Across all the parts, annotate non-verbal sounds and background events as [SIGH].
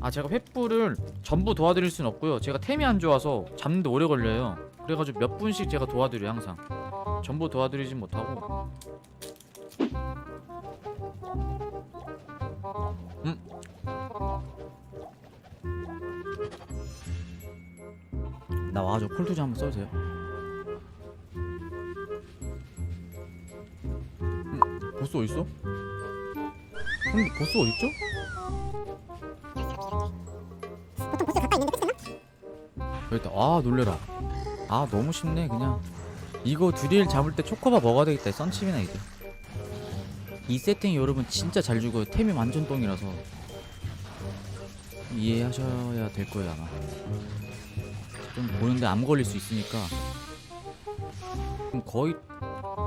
아 제가 횃불을 전부 도와드릴 순 없고요 제가 템이 안 좋아서 잡는데 오래 걸려요 그래가지고 몇 분씩 제가 도와드려요 항상 전부 도와드리진 못하고 음. 나 와가지고 콜투지 한번 써주세요 음, 보스 어딨어? 근데 보스 어딨죠? 여기다 아 놀래라. 아 너무 쉽네 그냥. 이거 두리엘 잡을 때 초코바 먹어야 되겠다 썬칩이나 이제 이 세팅 여러분 진짜 잘 주고 템이 완전 똥이라서. 이해하셔야 될 거예요 아마. 좀 보는데 암 걸릴 수 있으니까. 거의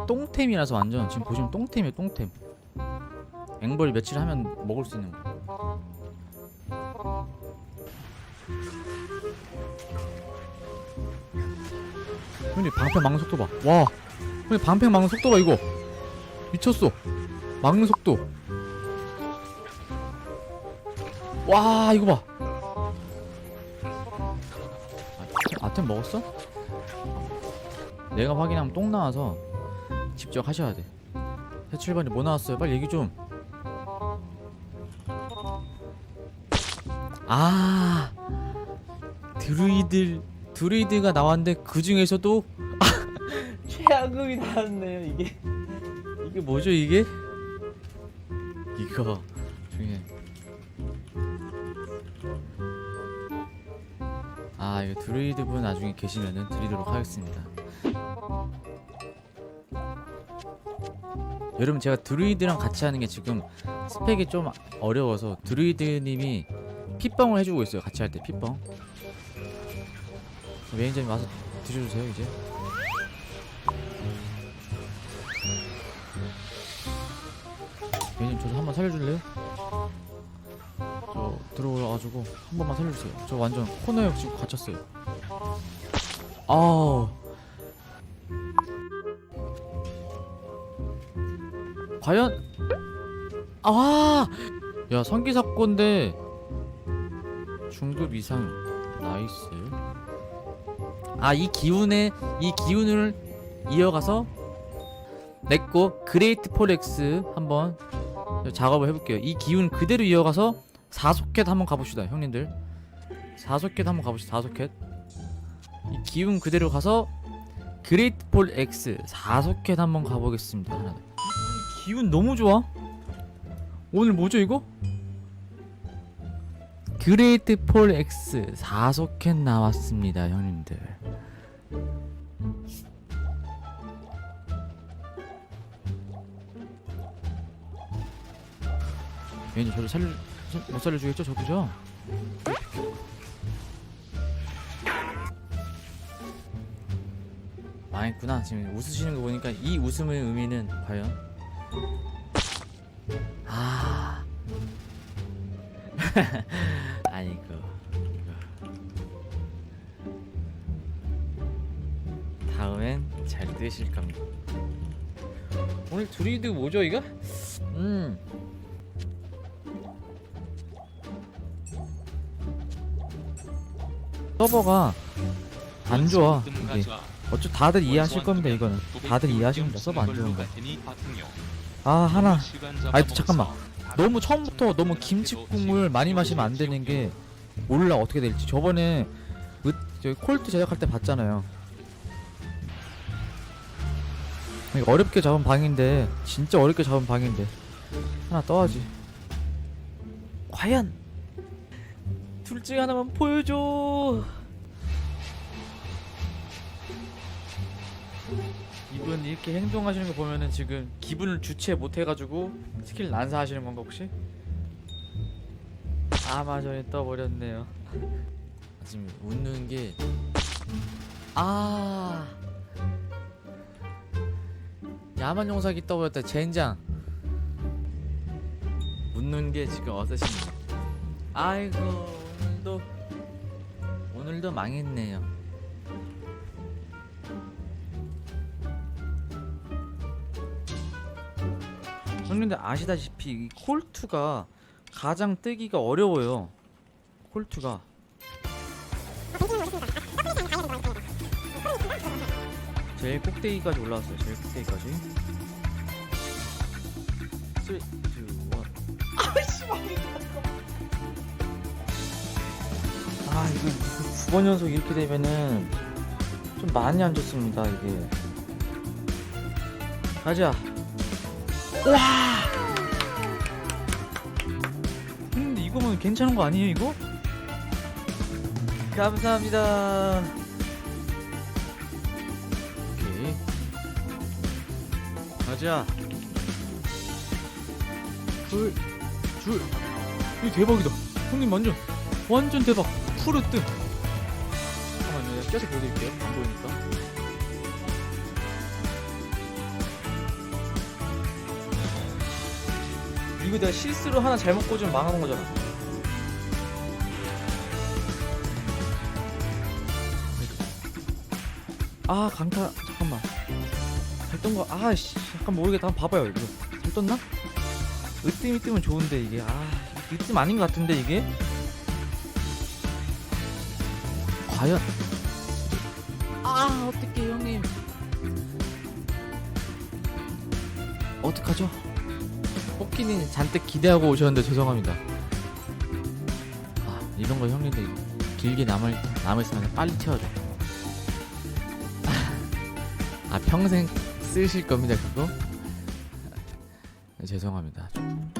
똥템이라서 완전 지금 보시면 똥템이에요 똥템. 앵벌 며칠 하면 먹을 수 있는 거 형님 방패 막는 속도 봐. 와. 형님 방패 막는 속도 봐 이거. 미쳤어. 막는 속도. 와 이거 봐. 아, 아템 먹었어? 내가 확인하면 똥 나와서 직접 하셔야 돼. 해출반이 뭐 나왔어요? 빨리 얘기 좀. 아 드루이들 드루이드가 나왔는데 그 중에서도 [LAUGHS] 최악음이 나왔네요 이게. 이게 뭐죠 이게? 이거 중에. 아 이거 드루이드 분 나중에 계시면은 드리도록 하겠습니다. 여러분 제가 드루이드랑 같이 하는 게 지금 스펙이 좀 어려워서 드루이드님이 핏뻥을 해주고 있어요 같이 할 때 핏뻥 매니저님 와서 드셔주세요 이제. 매니저님 저도 한번 살려줄래요? 저 들어와가지고 한 번만 살려주세요. 저 완전 코너에 지금 갇혔어요. 아우. 과연? 아! 야 성기사건데 중급 이상 나이스 아 이 기운에 이 기운을 이어가서 내꺼 그레이트 폴엑스 한번 작업을 해볼게요. 이 기운 그대로 이어가서 4소켓 한번 가봅시다 형님들. 4소켓 한번 가봅시다 4소켓. 이 기운 그대로 가서 그레이트 폴 X 4소켓 한번 가보겠습니다 하나 이 기운 너무 좋아. 오늘 뭐죠 이거? 그레이트 폴 X 4소켓 나왔습니다 형님들 왠지 저를 살려 살- 못 살려주겠죠? 저도죠? 망했구나. 지금 웃으시는 거 보니까 이 웃음의 의미는 과연? 아. [LAUGHS] 아니고 이거. 다음엔 잘 뜨실 겁니다. 오늘 드리드 뭐죠 이거? 음 서버가 안 좋아. 이게 어쩌 다들 이해하실 겁니다 이거는. 다들 이해하십니다 서버 안 좋은 거. 아 하나. 아이 잠깐만. 너무 처음부터 너무 김치 국물 많이 마시면 안 되는 게 몰라. 어떻게 될지. 저번에 으, 저기 콜트 제작할 때 봤잖아요. 어렵게 잡은 방인데 진짜 어렵게 잡은 방인데. 하나 떠야지. 과연 둘 중에 하나만 보여줘 이분 이렇게 행동하시는 거 보면은 지금 기분을 주체 못 해가지고 스킬 난사하시는 건가 혹시? 아마존이 떠버렸네요. 지금 웃는 게 아. 야만 용사기 떠버렸다 젠장. 웃는 게 지금 어떠신가요? 아이고 오늘도 오늘도 망했네요. 형님들 아시다시피 이 콜트가 가장 뜨기가 어려워요. 콜트가 제일 꼭대기까지 올라왔어요. 제일 꼭대기까지. 3, 2, 1. 아이씨 망했다. 아 이거 9번 연속 이렇게 되면은 좀 많이 안 좋습니다 이게. 가자. 와! 근데 이거면 괜찮은 거 아니에요 이거? 감사합니다. 오케이. 가자. 줄줄 이거 대박이다. 형님 완전 완전 대박 푸르뜨. 잠깐만요 껴서 보여드릴게요. 안 보이니까. 이거 내가 실수로 하나 잘못 꽂으면 망하는 거잖아. 아 강타 잠깐만. 잘 뜬거 아씨 잠깐 모르겠다. 한번 봐봐요 이거. 잘 떴나? 으뜸이 뜨면 좋은데 이게. 아 으뜸 아닌 것 같은데 이게 과연? 아 어떡해 형님. 어떡하죠? 뽑기는 잔뜩 기대하고 오셨는데 죄송합니다. 아 이런 거 형님들 길게 남을 남을으면 빨리 채워줘. 아 평생 쓰실 겁니다 그거? 죄송합니다. 좀